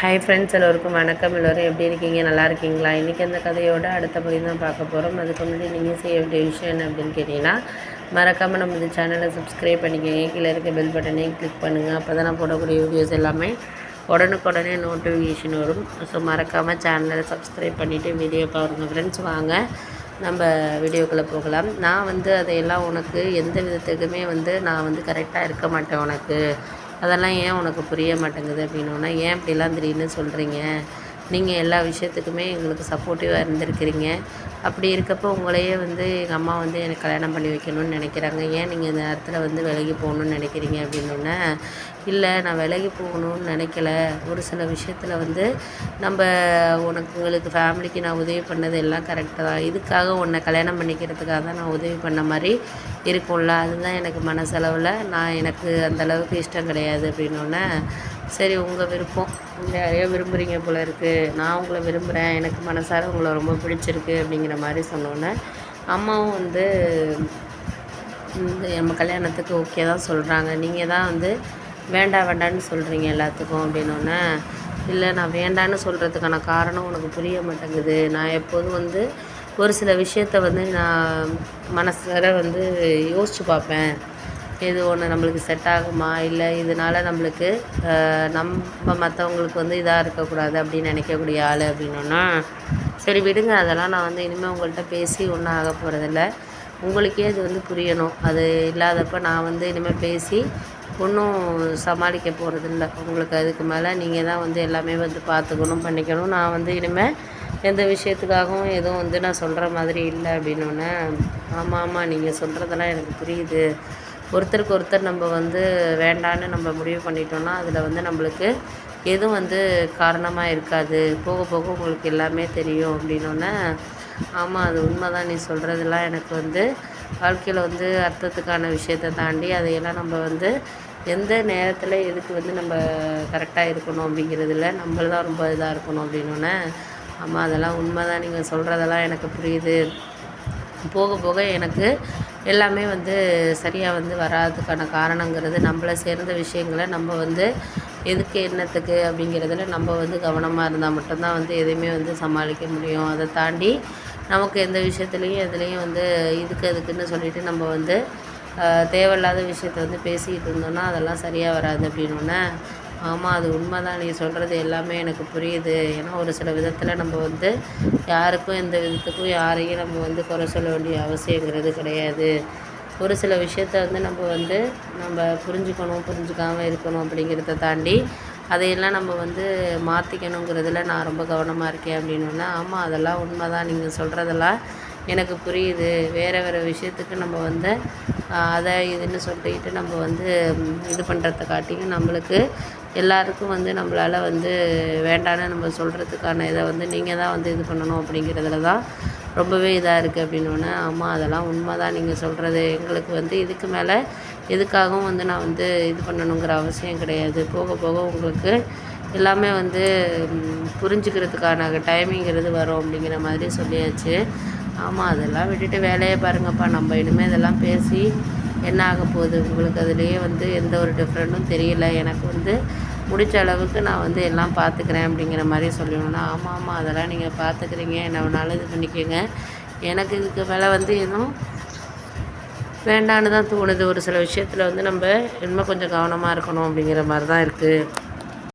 Hi friends எல்லோருக்கும் வணக்கம். எல்லோரும் எப்படி இருக்கீங்க? நல்லா இருக்கீங்களா? இன்றைக்கி அந்த கதையோட அடுத்த பகுதி தான் பார்க்க போகிறோம் அதுக்கு முன்னாடி நீங்கள் செய்ய வேண்டிய விஷயம் என்ன அப்படின்னு கேட்டிங்கன்னா மறக்காமல் நம்ம இந்த சேனலை சப்ஸ்கிரைப் பண்ணிக்கோங்க. கீழே இருக்க பெல் பட்டனையும் கிளிக் பண்ணுங்கள் அப்போ தான் நான் போடக்கூடிய வீடியோஸ் எல்லாமே உடனுக்குடனே நோட்டிஃபிகேஷன் வரும். ஸோ மறக்காமல் சேனலை சப்ஸ்கிரைப் பண்ணிவிட்டு வீடியோ பாருங்கள் ஃப்ரெண்ட்ஸ் வாங்க நம்ம வீடியோக்குள்ளே போகலாம். நான் வந்து அதையெல்லாம் உனக்கு எந்த விதத்துக்குமே வந்து நான் வந்து கரெக்டாக இருக்க மாட்டேன் உனக்கு. அதெல்லாம் ஏன் உனக்கு புரிய மாட்டேங்குது அப்படின்னோன்னா ஏன் இப்படிலாம் திடீர்னு சொல்கிறீங்க நீங்கள் எல்லா விஷயத்துக்குமே எங்களுக்கு சப்போர்ட்டிவாக இருந்திருக்கிறீங்க. அப்படி இருக்கப்போ உங்களையே வந்து எங்கள் அம்மா வந்து எனக்கு கல்யாணம் பண்ணி வைக்கணும்னு நினைக்கிறாங்க. ஏன் நீங்கள் இந்த நேரத்தில் வந்து விலகி போகணுன்னு நினைக்கிறீங்க அப்படின்னோடனே இல்லை நான் விலகி போகணும்னு நினைக்கல. ஒரு சில விஷயத்தில் வந்து நம்ம உனக்கு உங்களுக்கு ஃபேமிலிக்கு நான் உதவி பண்ணது எல்லாம் கரெக்டாக தான். இதுக்காக உன்னை கல்யாணம் பண்ணிக்கிறதுக்காக தான் நான் உதவி பண்ண மாதிரி இருக்கும்ல. அதுதான் எனக்கு மனசளவில். நான் எனக்கு அந்தளவுக்கு இஷ்டம் கிடையாது. அப்படின்னோடனே சரி உங்கள் விருப்பம். நீங்கள் நிறைய விரும்புகிறீங்க போல் இருக்குது நான் உங்களை விரும்புகிறேன் எனக்கு மனசார உங்களை ரொம்ப பிடிச்சிருக்கு அப்படிங்கிற மாதிரி சொன்னோன்னே அம்மாவும் வந்து இந்த நம்ம கல்யாணத்துக்கு ஓகே தான் சொல்கிறாங்க நீங்கள் தான் வந்து வேண்டாம் வேண்டான்னு சொல்கிறீங்க எல்லாத்துக்கும் அப்படின்னோடனே இல்லை நான் வேண்டான்னு சொல்கிறதுக்கான காரணம் உனக்கு புரிய மாட்டேங்குது. நான் எப்போதும் வந்து ஒரு சில விஷயத்த வந்து நான் மனசார வந்து யோசித்து பார்ப்பேன். இது ஒன்று நம்மளுக்கு செட் ஆகுமா? இல்லை இதனால் நம்மளுக்கு நம்ம மற்றவங்களுக்கு வந்து இதாக இருக்கக்கூடாது அப்படின்னு நினைக்கக்கூடிய ஆள் அப்படின்னோன்னா சரி விடுங்க. அதெல்லாம் நான் வந்து இனிமேல் உங்கள்கிட்ட பேசி ஒன்றும் ஆக போகிறதில்ல உங்களுக்கே அது வந்து புரியணும். அது இல்லாதப்போ நான் வந்து இனிமேல் பேசி ஒன்றும் சமாளிக்க போகிறதில்ல உங்களுக்கு அதுக்கு மேலே நீங்கள் தான் வந்து எல்லாமே வந்து பார்த்துக்கணும் பண்ணிக்கணும். நான் வந்து இனிமேல் எந்த விஷயத்துக்காகவும் எதுவும் வந்து நான் சொல்கிற மாதிரி இல்லை அப்படின்னோடனே ஆமாம் ஆமாம் நீங்கள் சொல்கிறதெல்லாம் எனக்கு புரியுது. ஒருத்தருக்கு ஒருத்தர் நம்ம வந்து வேண்டான்னு நம்ம முடிவு பண்ணிட்டோம்னா அதில் வந்து நம்மளுக்கு எதுவும் வந்து காரணமாக இருக்காது. போக போக உங்களுக்கு எல்லாமே தெரியும் அப்படின்னோடனே ஆமாம் அது உண்மை தான் நீ சொல்கிறதெல்லாம் எனக்கு வந்து வாழ்க்கையில் வந்து அர்த்தத்துக்கான விஷயத்தை தாண்டி அதையெல்லாம் நம்ம வந்து எந்த நேரத்தில் எதுக்கு வந்து நம்ம கரெக்டாக இருக்கணும் அப்படிங்கிறதுல நம்மள தான் ரொம்ப இதாக இருக்கணும் அப்படின்னோடனே ஆமாம் அதெல்லாம் உண்மை தான் நீங்கள் சொல்கிறதெல்லாம் எனக்கு புரியுது. போக போக எனக்கு எல்லாமே வந்து சரியாக வந்து வராதுக்கான காரணங்கிறது நம்மளை சேர்ந்த விஷயங்களை நம்ம வந்து எதுக்கு என்னத்துக்கு அப்படிங்கிறதுல நம்ம வந்து கவனமாக இருந்தால் மட்டும்தான் வந்து எதையுமே வந்து சமாளிக்க முடியும். அதை தாண்டி நமக்கு எந்த விஷயத்துலையும் எதுலேயும் வந்து இதுக்கு அதுக்குன்னு சொல்லிட்டு நம்ம வந்து தேவையில்லாத விஷயத்த வந்து பேசிக்கிட்டு இருந்தோம்னா அதெல்லாம் சரியாக வராது அப்படின்னோடனே ஆமாம் அது உண்மை தான் நீ சொல்கிறது எல்லாமே எனக்கு புரியுது. ஏன்னா ஒரு சில விதத்தில் நம்ம வந்து யாருக்கும் எந்த விதத்துக்கும் யாரையும் நம்ம வந்து குறை சொல்ல வேண்டிய அவசியங்கிறது கிடையாது. ஒரு சில விஷயத்த வந்து நம்ம வந்து நம்ம புரிஞ்சுக்கணும் புரிஞ்சுக்காமல் இருக்கணும் அப்படிங்கிறத தாண்டி அதையெல்லாம் நம்ம வந்து மாற்றிக்கணுங்கிறதுல நான் ரொம்ப கவனமாக இருக்கேன் அப்படின்னா ஆமாம் அதெல்லாம் உண்மை தான் நீங்கள் சொல்கிறதெல்லாம் எனக்கு புரியுது. வேறு வேறு விஷயத்துக்கு நம்ம வந்து அதை இதுன்னு சொல்லிட்டு நம்ம வந்து இது பண்ணுறத காட்டியும் நம்மளுக்கு எல்லாருக்கும் வந்து நம்மளால் வந்து வேண்டான்னு நம்ம சொல்கிறதுக்கான இதை வந்து நீங்கள் தான் வந்து இது பண்ணணும் அப்படிங்கிறதுல தான் ரொம்பவே இதாக இருக்குது அப்படின்னோடனே ஆமாம் அதெல்லாம் உண்மை தான் நீங்கள் சொல்கிறது எங்களுக்கு வந்து இதுக்கு மேலே எதுக்காகவும் வந்து நான் வந்து இது பண்ணணுங்கிற அவசியம் கிடையாது. போக போக உங்களுக்கு எல்லாமே வந்து புரிஞ்சுக்கிறதுக்கான டைமிங்கிறது வரும் அப்படிங்கிற மாதிரி சொல்லியாச்சு. ஆமாம் அதெல்லாம் விட்டுட்டு வேலையை பாருங்கப்பா. நம்ம இனிமேல் இதெல்லாம் பேசி என்ன ஆக போகுது? உங்களுக்கு அதுலேயே வந்து எந்த ஒரு டிஃப்ரெண்ட்டும் தெரியல. எனக்கு வந்து முடித்த அளவுக்கு நான் வந்து எல்லாம் பார்த்துக்கிறேன் அப்படிங்கிற மாதிரி சொல்லணும்னா ஆமாம் ஆமாம் அதெல்லாம் நீங்கள் பார்த்துக்கிறீங்க என்ன வேணாலும் இது பண்ணிக்கோங்க. எனக்கு இதுக்கு மேலே வந்து எதுவும் வேண்டான்னு தான் தோணுது. ஒரு சில விஷயத்தில் வந்து நம்ம இன்னும் கொஞ்சம் கவனமாக இருக்கணும் அப்படிங்கிற மாதிரி தான் இருக்குது